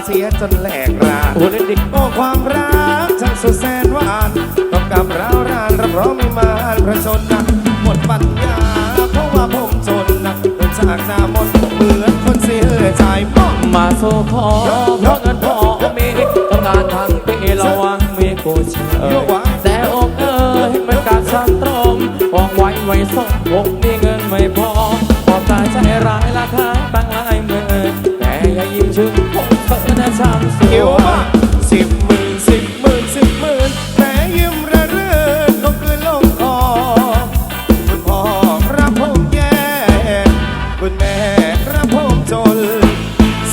เราเสียจนแหลกรานโอ้เล่นดิโอ้ความรักช่างสุดแสนหวานต้องกับร้าวรานรับรองไม่มานประชนนะหมดปัญญาเพราะว่าผมจนนะเดินจากหน้ามนต์เหมือนคนเสียใจมองมาสู่ขอเพราะเงินพอมีทำงานทั้งปีระวังมีกูเชื่อแต่อกเอ้ยมันการสั่นตรมวางไว้ไว้ส่งผมมีเงินไม่พอพอตายใจร้ายราคาตั้งหลายหมื่นแต่อย่ายิ้มชื่น ผมเปิดนะช่างสเกี่ยววยว่าสิบหมื่นสิบหมื่นสิบหมื่นแต่ยิ้มระเรื่นก็คืนลงคอคุณพ่อรับผมแย่คุณแม่รับผมจน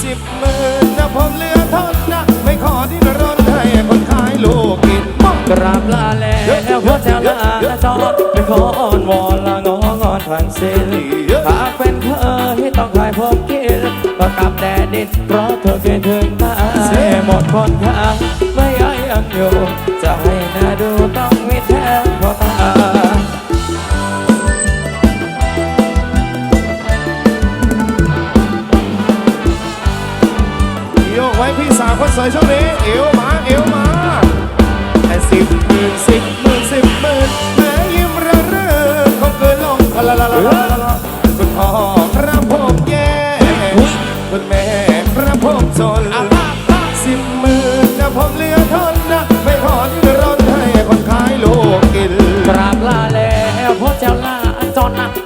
สิบหมื่นนะผมเหลือทนนะไม่ขอที่นรนให้คนขายลูกกินมั่งกราบลาแล้วพระเจ้าลาจอดไปขออ้อนวอนละงองอนทางสิ้นหากเป็นเธอที่ต้องคอยพบกินก็กลับแดดดินเพราะเธอ คนทางไม่ย้ายยังอยู่จะให้น่าดูต้องมีแทนเพราะตาโยกไว้พี่สาวคนสวยช่วงนี้เอวมาเอวมาแต่สิบหมื่นสิบหมื่นสิบหมื่นแม้ยิ้มระเรื่อเขาเกินลงละละละละ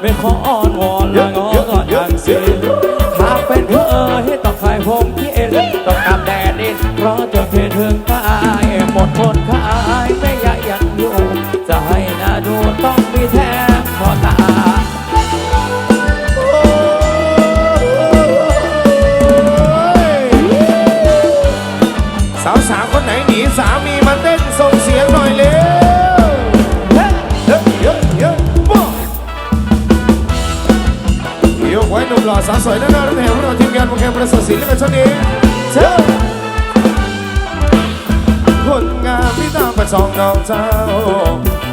ไม่ขออ้อนวอนละงอ ล่อสาวสวยน่ารักแถวเราทีมงานโปรแกรมประเสริฐศิลป์และชนนี้เชิญคนงามที่ตามประชองน้องเจ้า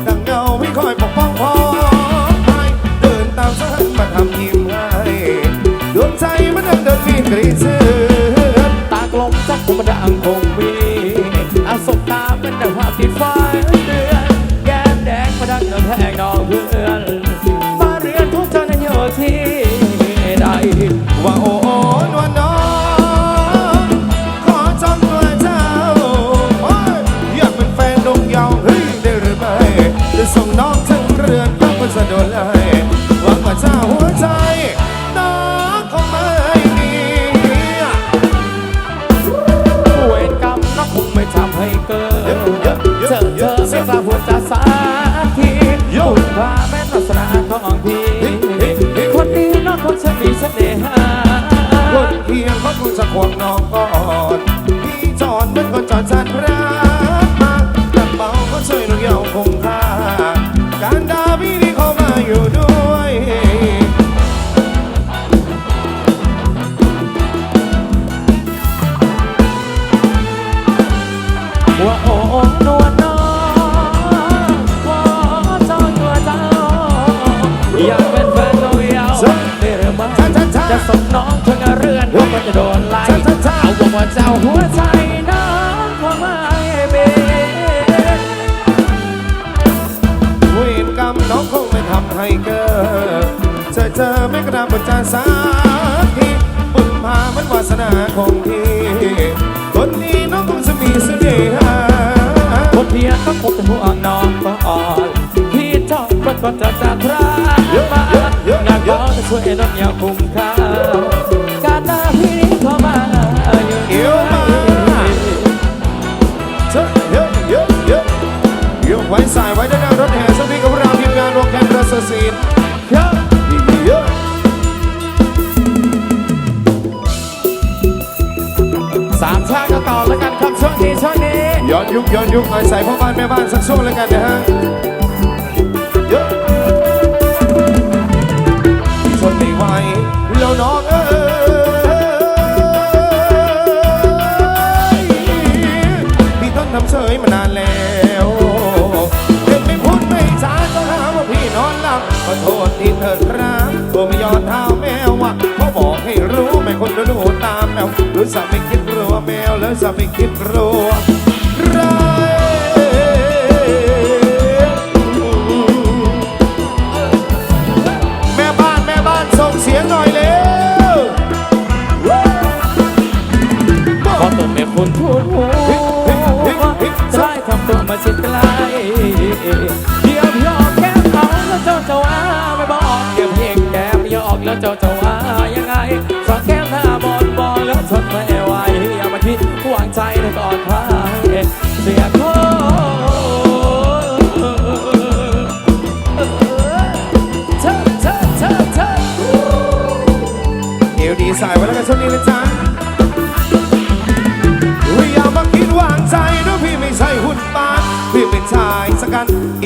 ดังเงาพี่คอยปกป้องพ่อให้เดินตามฉันมาทำยิ้มให้ดวงใจมันเดินเดินมีกรีดเสื้อ อนพักมันสะดวกเลยหวังว่าเจ้าหัวใจน้องคงไม่มีเวรกรรมนักคงไม่ทำให้เกิดเจอเธอไม่กล้าพูดจสักทีคุณพาแม่ลักษณะของพี่คนดีน้องคนฉันมีเสน่หาคนเพียงเขาคงจะควงน้องก่ จะส่งน้องถึงเรือนเพราะมันจะโดนไล่เอาบอกว่าเจ้าหัวใจน้องคงไม่เบ็ดเวรกรรมน้องคงไม่ทำให้เกิดเจอเจอไม่กระดาบนจานสักทีบุญพามันวาสนาของพี่คนนี้น้องคงจะมีเสน่หาคนเพียงก็คงจะห่วน้องก็อ่อนพี่ชอบมันก็จะจะทรามาอยากบอกจะช่วยน้องอย่าคุ้ม สามชาติก็ต่อแล้วกันครับช่วงนี้ช่วงนี้ย้อนยุคย้อนยุคหน่อยใส่พ่อบ้านแม่บ้านสักช่วงแล้วกันนะฮะเยอะทนไม่ไหวแล้วน้องเอ้ยพี่ต้นทำเฉยมานานแล้วเด็กไม่พูดไม่จาก็หาว่าพี่นอนหลับขอโทษที่เถิดครับตัวไม่ยอมเท้าแมวอะขอบอกให้รู้ไม่คนดูดูตามแมวรู้สักไม่คิด แมวแล้วสักไม่คิดกลัวไรแม่บ้านแม่บ้านส่งเสียงหน่อยเร็วพอต้นไม่คุณพูดหัวจะได้ทำตัวมาชิดไกลเดี๋ยวพี่ออกแก้มเขาแล้วเจ้าจะว่าไม่บอกเดี๋ยวเพียงแก้มพี่ออกแล้วเจ้าจะว่ายังไง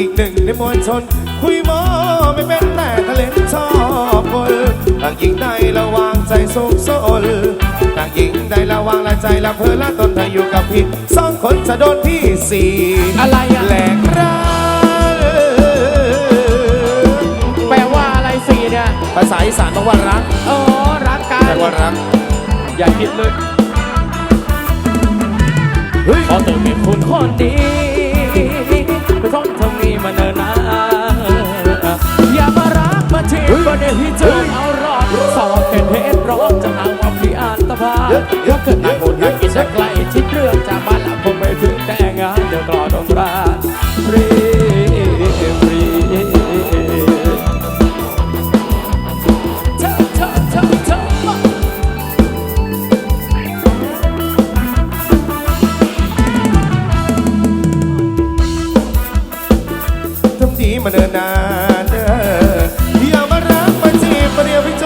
อีกหนึ่งในมวลชน คุยโมไม่เป็นแต่ทะเลนชอบคนต่างหญิงใดระวางใจสุขสนต่างหญิงใดระวางละใจละเพลละตนเธออยู่กับพี่สองคนจะโดนพี่สี่อะไรอะแหลกรักแปลว่าอะไรสี่เนี่ยภาษาอีสานต้องว่ารักอ๋อรักกันแปลว่ารัก อย่าคิดเลยเฮ้ยเพราะเธอเป็นคนคนดี เนิ่นนานอย่ามารักมาทีก็ได้ที่เจอเอารอดสอบเป็นเหตุร้อนจะหาว่าพี่อ่านตะพานถ้าเกิดหากคนอยาก นาเด้ออย่ามารักมาจีบมาเดียวพี่โจ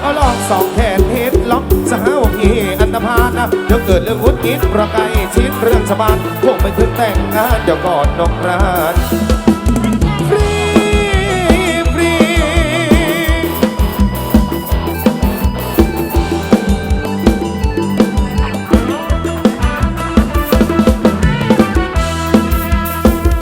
เอาลองสองแขนเฮ็ดล็อกสหาวพี่อันตพานะเดี๋ยวเกิดเรื่องหุดหิดเพราะไกลชิดเรื่องชาวบ้านคงไม่ถึงแต่งงานเดี๋ยวกอดนกราน